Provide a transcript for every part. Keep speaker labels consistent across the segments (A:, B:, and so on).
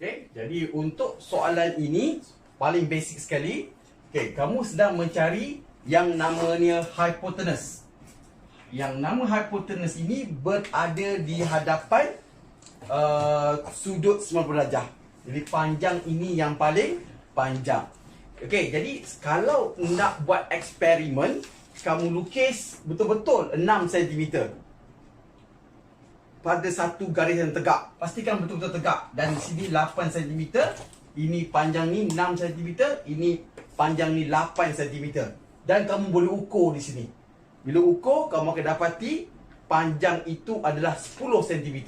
A: Okay, jadi untuk soalan ini paling basic sekali. Okay, kamu sedang mencari yang namanya hypotenuse. Yang nama hypotenuse ini berada di hadapan uh, sudut 90 darjah. Jadi panjang ini yang paling panjang. Okay, jadi kalau nak buat eksperimen, kamu lukis betul-betul 6 cm pada satu garis yang tegak. Pastikan betul-betul tegak. Dan sini 8 cm. Ini panjang ni 6 cm. Ini panjang ni 8 cm. Dan kamu boleh ukur di sini. Bila ukur, kamu akan dapati panjang itu adalah 10 cm.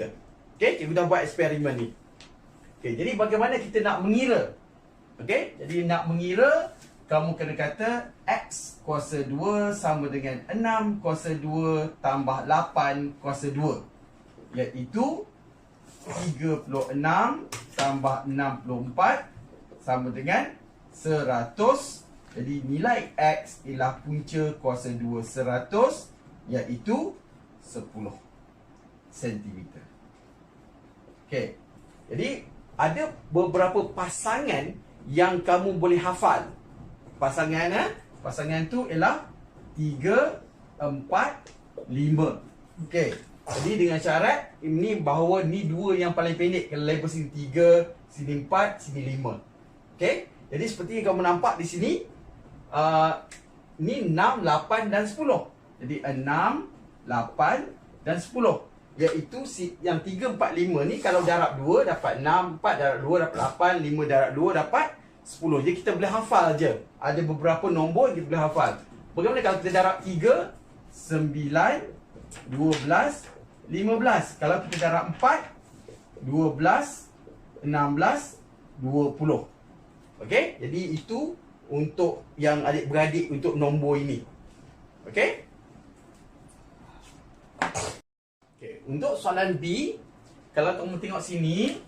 A: Okey, kita dah buat eksperimen ni. Okey, jadi bagaimana kita nak mengira? Okey, jadi nak mengira, kamu kena kata X kuasa 2 sama dengan 6 kuasa 2 tambah 8 kuasa 2 iaitu 36 tambah 64 sama dengan 100 jadi nilai X ialah punca kuasa 2 100 iaitu 10 cm Okey. Jadi ada beberapa pasangan yang kamu boleh hafal. Pasangan eh? Pasangan tu ialah 3 4 5. Okey. Jadi dengan syarat ini bahawa ni dua yang paling pendek kalau label sini tiga, sini empat, sini lima. Okey. Jadi seperti yang kamu nampak di sini uh, ni enam, lapan dan sepuluh. Jadi enam, lapan dan sepuluh. Iaitu si, yang tiga, empat, lima ni kalau darab dua dapat enam, empat darab dua dapat lapan, lima darab dua dapat sepuluh. Jadi kita boleh hafal je. Ada beberapa nombor kita boleh hafal. Bagaimana kalau kita darab tiga, sembilan, dua belas, 15. Kalau kita darab 4, 12, 16, 20. Okey? Jadi itu untuk yang adik-beradik untuk nombor ini. Okey? Okey, untuk soalan B, kalau kamu tengok sini,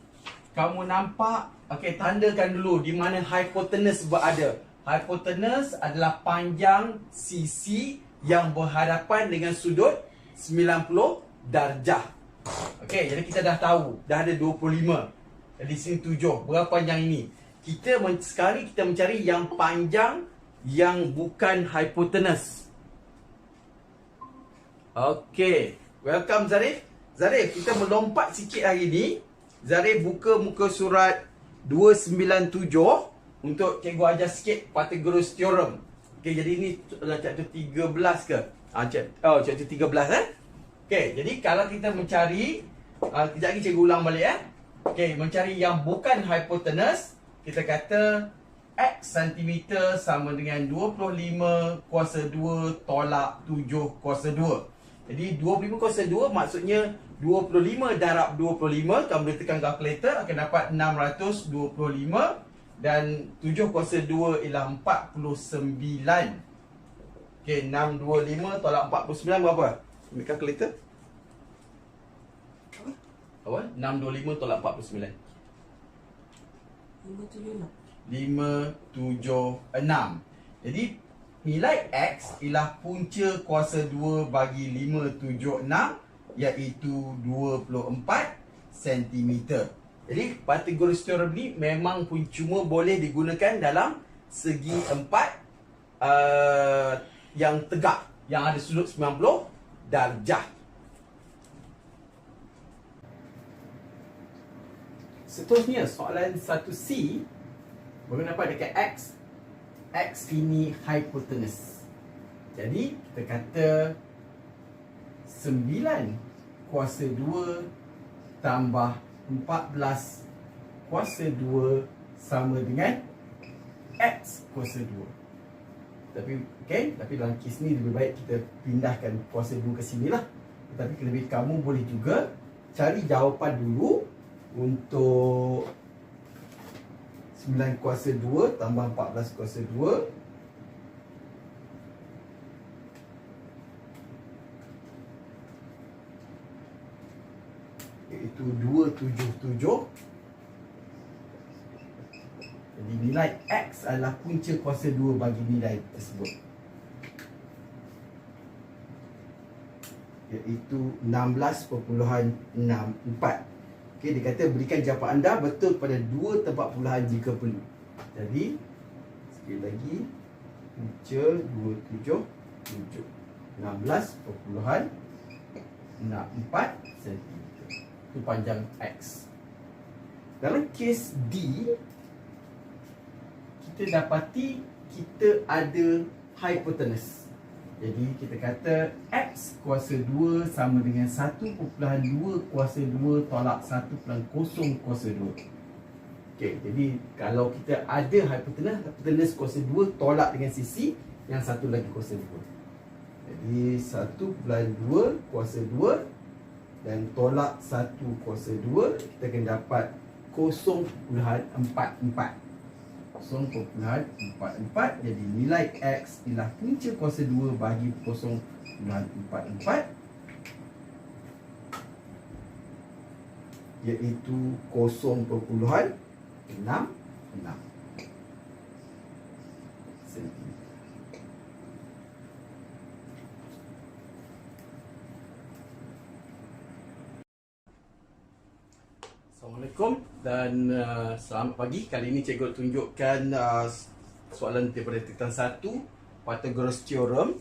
A: kamu nampak okey tandakan dulu di mana hypotenuse berada. Hypotenuse adalah panjang sisi yang berhadapan dengan sudut 90 darjah. Okey, jadi kita dah tahu, dah ada 25. Jadi sini 7. Berapa panjang ini? Kita men- sekarang kita mencari yang panjang yang bukan hypotenuse. Okey, welcome Zarif. Zarif, kita melompat sikit hari ni. Zarif buka muka surat 297 untuk cikgu ajar sikit Pythagoras theorem. Okey, jadi ini adalah chapter 13 ke? Ah, chapter, oh, chapter 13 eh? Okey, jadi kalau kita mencari uh, Kejap lagi cikgu ulang balik eh Okey, mencari yang bukan hypotenuse Kita kata X cm sama dengan 25 kuasa 2 tolak 7 kuasa 2 Jadi 25 kuasa 2 maksudnya 25 darab 25 Kamu boleh tekan kalkulator akan dapat 625 Dan 7 kuasa 2 ialah 49 Okey, 625 tolak 49 berapa? Ambil kalkulator. Apa? 625 tolak 49. 576. Jadi nilai X ialah punca kuasa 2 bagi 576 iaitu 24 cm. Jadi Pythagoras theorem ni memang pun cuma boleh digunakan dalam segi empat uh, yang tegak yang ada sudut 90 darjah. Seterusnya soalan 1C Bagaimana dapat dekat X? X ini hypotenuse. Jadi kita kata 9 kuasa 2 tambah 14 kuasa 2 sama dengan X kuasa 2 tapi okay, tapi dalam kes ni lebih baik kita pindahkan kuasa 2 ke sini lah. Tetapi lebih kamu boleh juga cari jawapan dulu untuk 9 kuasa 2 tambah 14 kuasa 2 iaitu 277 jadi nilai X adalah punca kuasa 2 bagi nilai tersebut Iaitu 16.64 Okey, dia kata berikan jawapan anda betul pada dua tempat puluhan jika perlu. Jadi, sekali lagi, punca 27, 7. 16 perpuluhan 64 cm. Itu panjang X. Dalam kes D, kita dapati kita ada hypotenuse. Jadi kita kata X kuasa 2 sama dengan 1.2 kuasa 2 tolak 1.0 kuasa 2. Okey, jadi kalau kita ada hypotenuse, hypotenuse kuasa 2 tolak dengan sisi yang satu lagi kuasa 2. Jadi 1.2 kuasa 2 Dan tolak 1 kuasa 2 Kita akan dapat 0.44 0.44 Jadi nilai X ialah punca kuasa 2 bagi 0.44 Iaitu 0.66 cm Assalamualaikum dan uh, selamat pagi. Kali ini cikgu tunjukkan uh, soalan daripada tentang satu Pythagoras theorem.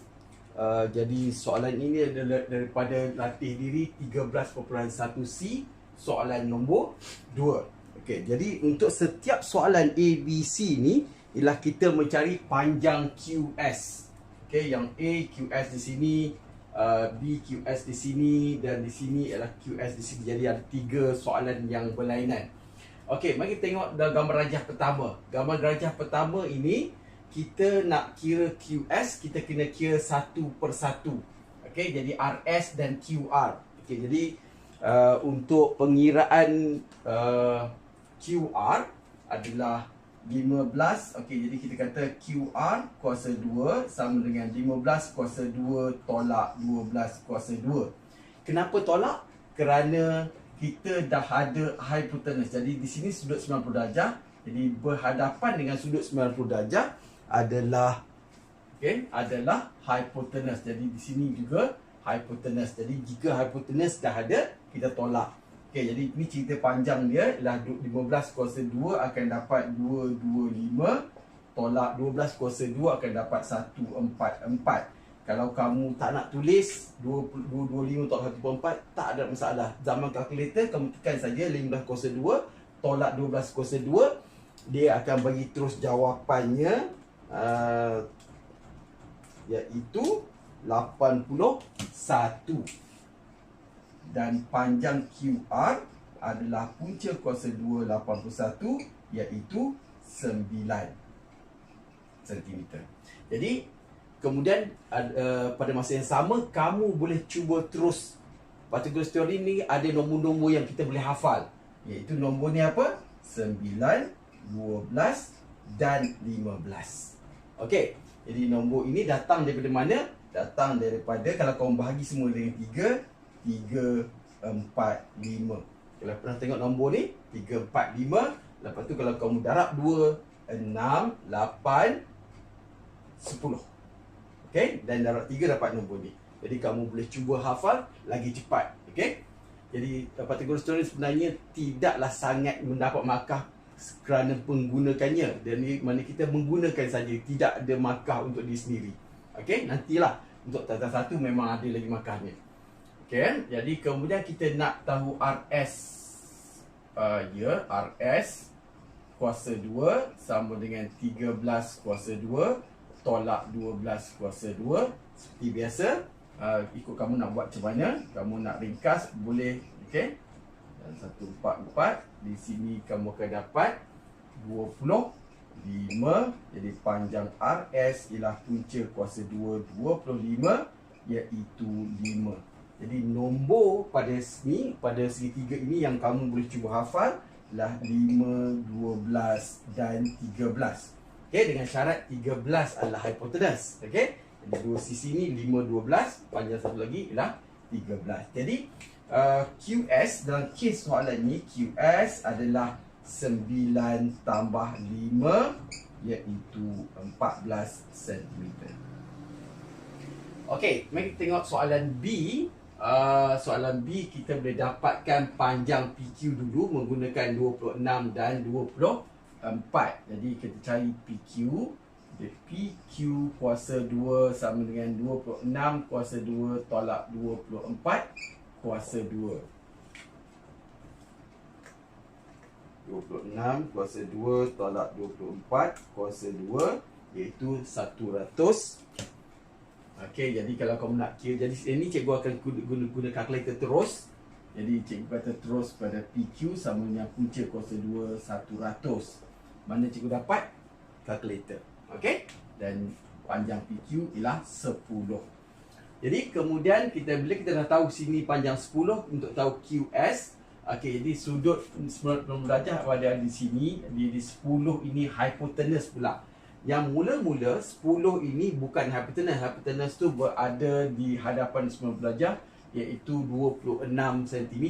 A: Uh, jadi soalan ini adalah daripada latih diri 13.1C soalan nombor 2. Okey, jadi untuk setiap soalan A B C ni ialah kita mencari panjang QS. Okey, yang A QS di sini Uh, BQS di sini dan di sini adalah QS di sini. Jadi ada tiga soalan yang berlainan. Okey, mari kita tengok gambar rajah pertama. Gambar rajah pertama ini kita nak kira QS, kita kena kira satu per satu. Okey, jadi RS dan QR. Okey, jadi uh, untuk pengiraan uh, QR adalah 15 Okey jadi kita kata QR kuasa 2 sama dengan 15 kuasa 2 tolak 12 kuasa 2 Kenapa tolak? Kerana kita dah ada hypotenuse. Jadi di sini sudut 90 darjah Jadi berhadapan dengan sudut 90 darjah adalah okay, adalah hypotenuse. Jadi di sini juga hypotenuse. Jadi jika hypotenuse dah ada kita tolak Okey, jadi ni cerita panjang dia ialah 15 kuasa 2 akan dapat 225 tolak 12 kuasa 2 akan dapat 144. Kalau kamu tak nak tulis 225 tolak 144 tak ada masalah. Zaman kalkulator kamu tekan saja 15 kuasa 2 tolak 12 kuasa 2 dia akan bagi terus jawapannya uh, iaitu 81 dan panjang QR adalah punca kuasa 281 iaitu 9 cm. Jadi kemudian uh, pada masa yang sama kamu boleh cuba terus Pythagoras theory ni ada nombor-nombor yang kita boleh hafal iaitu nombor ni apa? 9, 12 dan 15. Okey. Jadi nombor ini datang daripada mana? Datang daripada kalau kau bahagi semua dengan 3 3, 4, 5 Kalau pernah tengok nombor ni 3, 4, 5 Lepas tu kalau kamu darab 2, 6, 8, 10 Okay Dan darab 3 dapat nombor ni. Jadi kamu boleh cuba hafal lagi cepat. Okay Jadi Pythagoras theorem sebenarnya Tidaklah sangat mendapat markah kerana menggunakannya dan ni mana kita menggunakan saja tidak ada markah untuk diri sendiri. Okey? Nantilah untuk tata satu memang ada lagi markahnya Okay, jadi kemudian kita nak tahu RS uh, Ya, RS Kuasa 2 Sama dengan 13 kuasa 2 Tolak 12 kuasa 2 Seperti biasa uh, Ikut kamu nak buat macam mana Kamu nak ringkas, boleh Okay Dan 144 Di sini kamu akan dapat 20 5 Jadi panjang RS ialah punca kuasa 2 25 Iaitu 5 jadi nombor pada sini, pada segitiga ini yang kamu boleh cuba hafal lah 5, 12 dan 13. Okey, dengan syarat 13 adalah hipotenus. Okey. Jadi dua sisi ni 5, 12, panjang satu lagi ialah 13. Jadi uh, QS dalam kes soalan ni QS adalah 9 tambah 5 iaitu 14 cm. Okey, mari kita tengok soalan B uh, soalan B kita boleh dapatkan panjang PQ dulu menggunakan 26 dan 24. Jadi kita cari PQ. PQ kuasa 2 sama dengan 26 kuasa 2 tolak 24 kuasa 2. 26 kuasa 2 tolak 24 kuasa 2 iaitu 100 Okey, jadi kalau kamu nak kira jadi ini cikgu akan guna, guna, calculator terus. Jadi cikgu kata terus pada PQ sama dengan punca kuasa 2 100. Mana cikgu dapat? Calculator. Okey? Dan panjang PQ ialah 10. Jadi kemudian kita bila kita dah tahu sini panjang 10 untuk tahu QS, Okey, jadi sudut sebelum belajar ada di sini, di, di 10 ini hypotenuse pula. Yang mula-mula 10 ini bukan hypotenuse, hypotenuse tu berada di hadapan sebelum belajar iaitu 26 cm.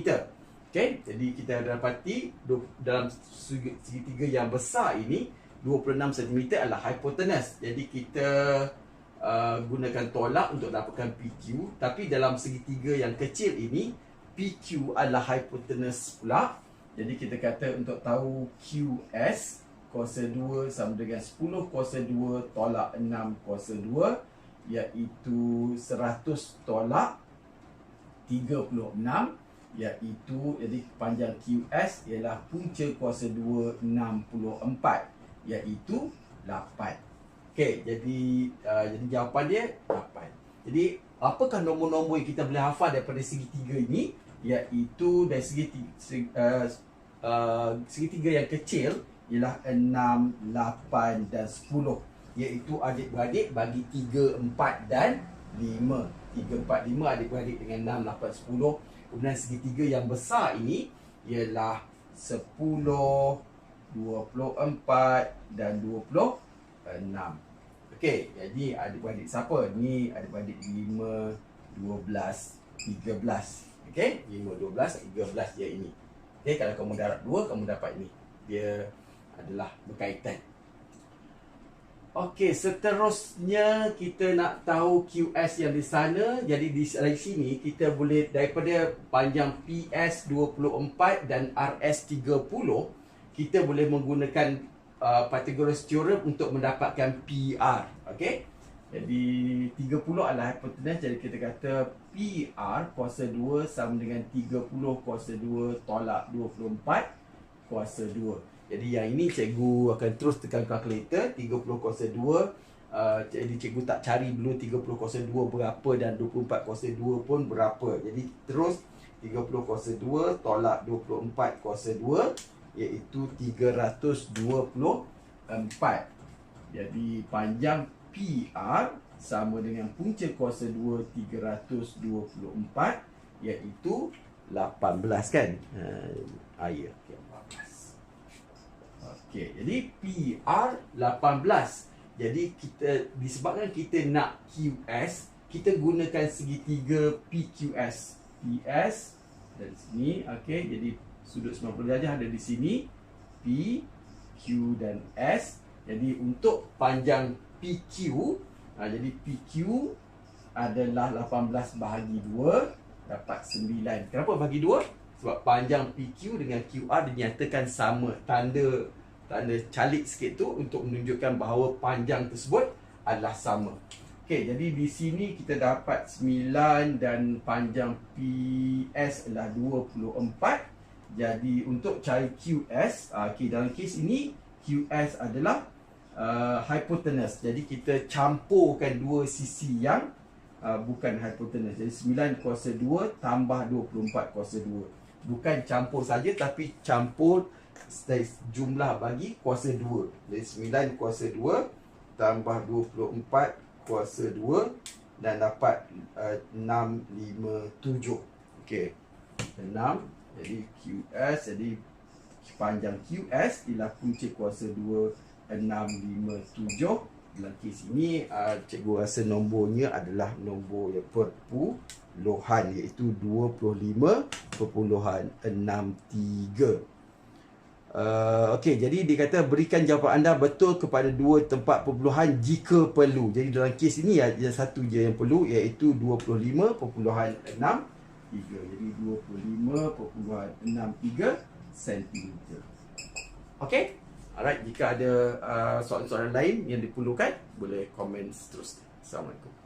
A: Okey, jadi kita dapati dalam segitiga yang besar ini 26 cm adalah hypotenuse. Jadi kita uh, gunakan tolak untuk dapatkan PQ, tapi dalam segitiga yang kecil ini PQ adalah hypotenuse pula. Jadi kita kata untuk tahu QS kuasa 2 sama dengan 10 kuasa 2 tolak 6 kuasa 2 iaitu 100 tolak 36 iaitu jadi panjang QS ialah punca kuasa 2 64 iaitu 8. Okey, jadi uh, jadi jawapan dia 8. Jadi apakah nombor-nombor yang kita boleh hafal daripada segitiga ini? iaitu dari segi uh, uh, segitiga yang kecil ialah 6, 8 dan 10 iaitu adik-beradik bagi 3, 4 dan 5 3, 4, 5 adik-beradik dengan 6, 8, 10 kemudian segitiga yang besar ini ialah 10, 24 dan 26 Okey, jadi adik-beradik siapa? Ni adik-beradik 5, 12, 13 Okey, 5, 12, 13 dia ini. Okey, kalau kamu darab 2, kamu dapat ini. Dia adalah berkaitan. Okey, seterusnya kita nak tahu QS yang di sana. Jadi di sini kita boleh daripada panjang PS 24 dan RS 30, kita boleh menggunakan uh, Pythagoras theorem untuk mendapatkan PR. Okey. Jadi 30 adalah hypotenuse jadi kita kata PR kuasa 2 sama dengan 30 kuasa 2 tolak 24 kuasa 2. Jadi yang ini cikgu akan terus tekan kalkulator 30 kuasa 2 uh, jadi cikgu tak cari dulu 30 kuasa 2 berapa dan 24 kuasa 2 pun berapa. Jadi terus 30 kuasa 2 tolak 24 kuasa 2 iaitu 324. Jadi panjang PR sama dengan punca kuasa 2 324 iaitu 18 kan ha okey 18 okey jadi PR 18 jadi kita disebabkan kita nak QS kita gunakan segitiga PQS PS dari sini okey jadi sudut 90 darjah ada di sini. P Q dan S. Jadi untuk panjang PQ ha, Jadi PQ adalah 18 bahagi 2 Dapat 9 Kenapa bahagi 2? Sebab panjang PQ dengan QR dinyatakan sama Tanda tanda calik sikit tu Untuk menunjukkan bahawa panjang tersebut adalah sama Okey, jadi di sini kita dapat 9 dan panjang PS adalah 24 Jadi untuk cari QS ah, okay, Dalam kes ini QS adalah uh, hypotenuse. Jadi kita campurkan dua sisi yang uh, bukan hypotenuse. Jadi 9 kuasa 2 tambah 24 kuasa 2. Bukan campur saja tapi campur jumlah bagi kuasa 2. Jadi 9 kuasa 2 tambah 24 kuasa 2 dan dapat uh, 6 5 7. Okey. 6 jadi QS jadi panjang QS ialah punca kuasa 2 657 dalam kes ini uh, cikgu rasa nombornya adalah nombor yang perpuluhan iaitu 25.63 Uh, okey jadi dia kata berikan jawapan anda betul kepada dua tempat perpuluhan jika perlu. Jadi dalam kes ini ya satu je yang perlu iaitu 25.63. Jadi 25.63 cm. Okey? Alright, jika ada uh, soalan-soalan lain yang diperlukan, boleh komen seterusnya. Assalamualaikum.